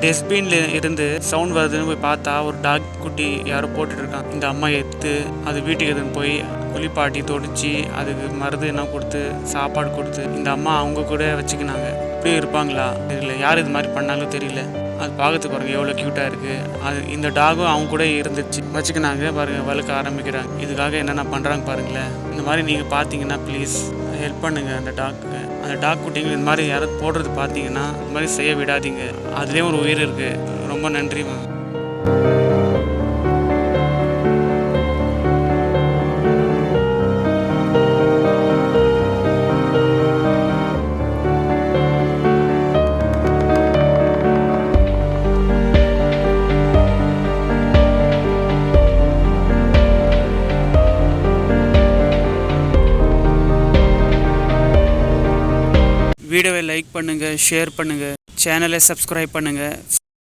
டஸ்ட்பின்ல இருந்து சவுண்ட் வருதுன்னு போய் பார்த்தா ஒரு டாக் குட்டி யாரோ போட்டுட்டு இருக்கான் இந்த அம்மா எடுத்து அது வீட்டுக்கு எதுன்னு போய் குளிப்பாட்டி தொடிச்சு அதுக்கு மருந்து என்ன கொடுத்து சாப்பாடு கொடுத்து இந்த அம்மா அவங்க கூட வச்சுக்கினாங்க. இப்படியே இருப்பாங்களா? தெரியல. யார் இது மாதிரி பண்ணாலும் தெரியல. அது பார்க்கறதுக்கு பாருங்கள் எவ்வளோ க்யூட்டாக இருக்குது அது இந்த டாகும் அவங்க கூட இருந்துச்சு. வச்சுக்கினாங்க பாருங்கள் வளர்க்க ஆரம்பிக்கிறாங்க. இதுக்காக என்னென்ன பண்ணுறாங்க பாருங்களேன். இந்த மாதிரி நீங்கள் பார்த்தீங்கன்னா ப்ளீஸ் ஹெல்ப் பண்ணுங்கள் அந்த டாக்கு அந்த டாக் குட்டிங்க இந்த மாதிரி யாராவது போடுறது பார்த்தீங்கன்னா இந்த மாதிரி செய்ய விடாதீங்க. அதுலேயும் ஒரு உயிர் இருக்குது ரொம்ப நன்றி மேம் வீடியோவை லைக் பண்ணுங்கள் ஷேர் பண்ணுங்கள் சேனலை சப்ஸ்கிரைப் பண்ணுங்கள்